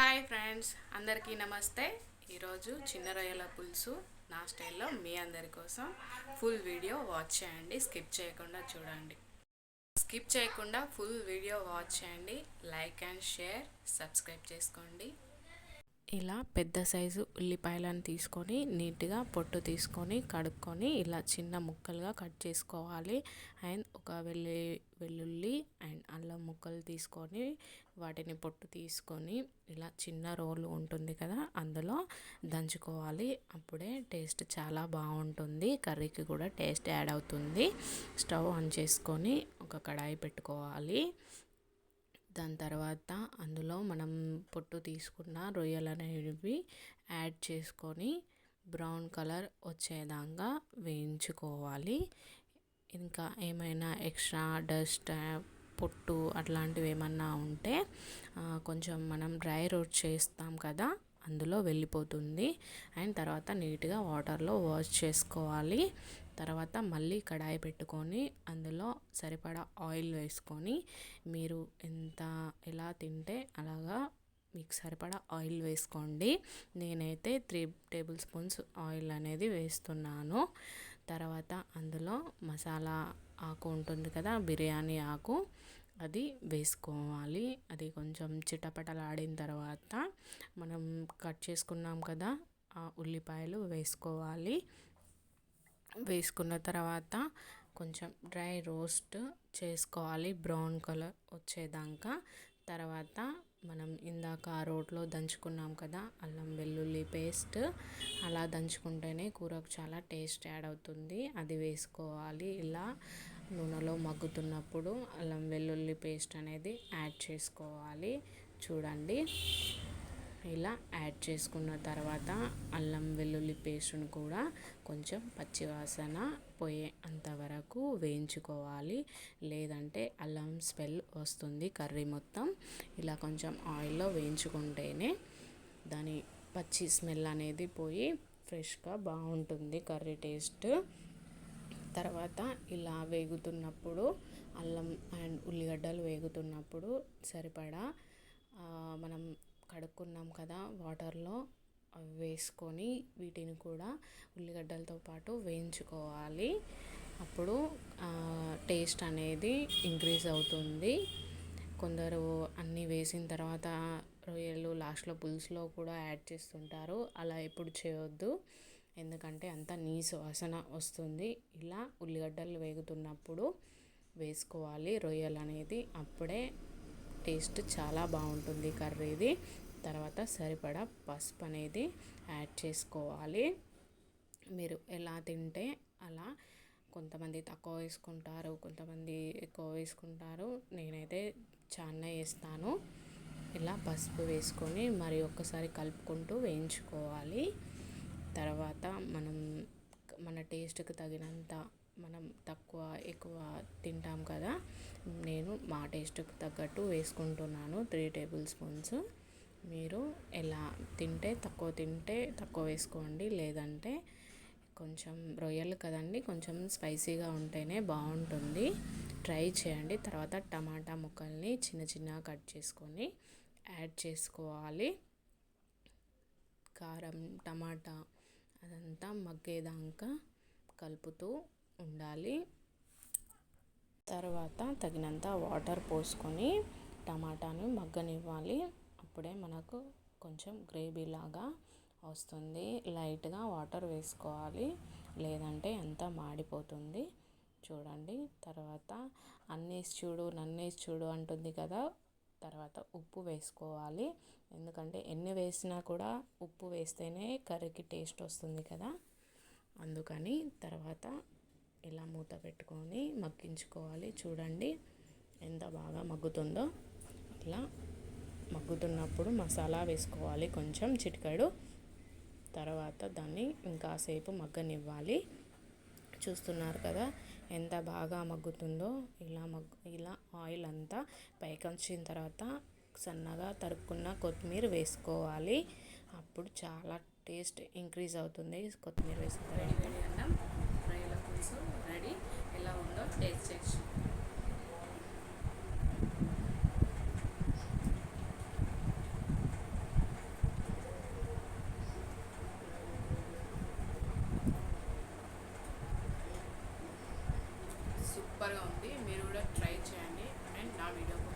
Hi friends అందరికీ నమస్తే. ఈరోజు చిన్న రొయ్యల పులుసు నా స్టైల్లో మీ అందరి కోసం ఫుల్ వీడియో వాచ్ చేయండి స్కిప్ చేయకుండా చూడండి. స్కిప్ చేయకుండా ఫుల్ వీడియో వాచ్ చేయండి లైక్ అండ్ షేర్ సబ్స్క్రైబ్ చేసుకోండి. ఇలా పెద్ద సైజు ఉల్లిపాయలను తీసుకొని నీట్గా పొట్టు తీసుకొని కడుక్కొని ఇలా చిన్న ముక్కలుగా కట్ చేసుకోవాలి. అండ్ ఒక వెల్లి వెల్లుల్లి అండ్ అల్లం ముక్కలు తీసుకొని వాటిని పొట్టు తీసుకొని ఇలా చిన్న రోలు ఉంటుంది కదా అందులో దంచుకోవాలి. అప్పుడే టేస్ట్ చాలా బాగుంటుంది. కర్రీకి కూడా టేస్ట్ యాడ్ అవుతుంది. స్టవ్ ఆన్ చేసుకొని ఒక కడాయి పెట్టుకోవాలి. దాని తర్వాత అందులో మనం పొట్టు తీసుకున్న రొయ్యలు అనేవి యాడ్ చేసుకొని బ్రౌన్ కలర్ వచ్చేదాకా వేయించుకోవాలి. ఇంకా ఏమైనా ఎక్స్ట్రా డస్ట్ పొట్టు అట్లాంటివి ఏమన్నా ఉంటే కొంచెం మనం డ్రై రోస్ట్ చేస్తాం కదా అందులో వెళ్ళిపోతుంది. అండ్ తర్వాత నీట్గా వాటర్లో వాష్ చేసుకోవాలి. తర్వాత మళ్ళీ కడాయి పెట్టుకొని అందులో సరిపడా ఆయిల్ వేసుకొని మీరు ఎంత ఎలా తింటే అలాగా మీకు సరిపడా ఆయిల్ వేసుకోండి. నేనైతే త్రీ టేబుల్ స్పూన్స్ ఆయిల్ అనేది వేస్తున్నాను. తర్వాత అందులో మసాలా ఆకు ఉంటుంది కదా బిర్యానీ ఆకు. అది వేసుకోవాలి. అది కొంచెం చిటపటలాడిన తర్వాత మనం కట్ చేసుకున్నాం కదా ఆ ఉల్లిపాయలు వేసుకోవాలి. వేసుకున్న తర్వాత కొంచెం డ్రై రోస్ట్ చేసుకోవాలి బ్రౌన్ కలర్ వచ్చేదాకా. తర్వాత మనం ఇందాక ఆ రోట్లో దంచుకున్నాం కదా అల్లం వెల్లుల్లి పేస్ట్. అలా దంచుకుంటేనే కూరకు చాలా టేస్ట్ యాడ్ అవుతుంది. అది వేసుకోవాలి ఇలా. నూనెలో మగ్గుతున్నప్పుడు అల్లం వెల్లుల్లి పేస్ట్ అనేది యాడ్ చేసుకోవాలి. చూడండి. ఇలా యాడ్ చేసుకున్న తర్వాత అల్లం వెల్లుల్లి పేస్ట్ను కూడా కొంచెం పచ్చివాసన పోయే అంతవరకు వేయించుకోవాలి. లేదంటే అల్లం స్మెల్ వస్తుంది కర్రీ మొత్తం. ఇలా కొంచెం ఆయిల్లో వేయించుకుంటేనే దాని పచ్చి స్మెల్ అనేది పోయి ఫ్రెష్గా బాగుంటుంది కర్రీ టేస్ట్. తర్వాత ఇలా వేగుతున్నప్పుడు అల్లం అండ్ ఉల్లిగడ్డలు వేగుతున్నప్పుడు సరిపడా మనం కడుక్కున్నాం కదా వాటర్లో అవి వేసుకొని వీటిని కూడా ఉల్లిగడ్డలతో పాటు వేయించుకోవాలి. అప్పుడు టేస్ట్ అనేది ఇంక్రీజ్ అవుతుంది. కొందరు అన్నీ వేసిన తర్వాత రొయ్యలు లాస్ట్లో పులుసులో కూడా యాడ్ చేస్తుంటారు. అలా ఎప్పుడు చేయొద్దు. ఎందుకంటే అంత నీసు వాసన వస్తుంది. ఇలా ఉల్లిగడ్డలు వేగుతున్నప్పుడు వేసుకోవాలి. రొయ్యలు అనేది అప్పుడే టేస్ట్ చాలా బాగుంటుంది కర్రీది. తర్వాత సరిపడా పసుపు అనేది యాడ్ చేసుకోవాలి. మీరు ఎలా తింటే అలా కొంతమంది తక్కువ వేసుకుంటారు కొంతమంది ఎక్కువ వేసుకుంటారు. నేనైతే చాలా వేస్తాను. ఇలా పసుపు వేసుకొని మరి ఒక్కసారి కలుపుకుంటూ వేయించుకోవాలి. తర్వాత మనం మన టేస్ట్కి తగినంత మనం తక్కువ ఎక్కువ తింటాం కదా. నేను మా టేస్ట్కి తగ్గట్టు వేసుకుంటున్నాను. Three tablespoons. మీరు ఎలా తింటే తక్కువ తింటే తక్కువ వేసుకోండి. లేదంటే కొంచెం రొయ్యలు కదండి కొంచెం స్పైసీగా ఉంటేనే బాగుంటుంది. ట్రై చేయండి. తర్వాత టమాటా ముక్కల్ని చిన్న చిన్నగా కట్ చేసుకొని యాడ్ చేసుకోవాలి. కారం టమాటా అదంతా మగ్గేదాకా కలుపుతూ ఉండాలి. తర్వాత తగినంత వాటర్ పోసుకొని టమాటాను మగ్గనివ్వాలి. అప్పుడే మనకు కొంచెం గ్రేవీ లాగా వస్తుంది. లైట్గా వాటర్ వేసుకోవాలి. లేదంటే అంతా మాడిపోతుంది. చూడండి తర్వాత అన్నేసి చూడు నన్నేసి చూడు అంటుంది కదా తర్వాత ఉప్పు వేసుకోవాలి. ఎందుకంటే ఎన్ని వేసినా కూడా ఉప్పు వేస్తేనే కర్రీకి టేస్ట్ వస్తుంది కదా. అందుకని తర్వాత ఇలా మూత పెట్టుకొని మగ్గించుకోవాలి. చూడండి ఎంత బాగా మగ్గుతుందో. ఇలా మగ్గుతున్నప్పుడు మసాలా వేసుకోవాలి కొంచెం చిటికడు. తర్వాత దాన్ని ఇంకాసేపు మగ్గనివ్వాలి. చూస్తున్నారు కదా ఎంత బాగా మగ్గుతుందో ఇలా మగ్గు ఇలా ఆయిల్ అంతా పైకి వచ్చిన తర్వాత సన్నగా తరుక్కున్న కొత్తిమీర వేసుకోవాలి. అప్పుడు చాలా టేస్ట్ ఇంక్రీజ్ అవుతుంది కొత్తిమీర వేసుకుంటే Navidad.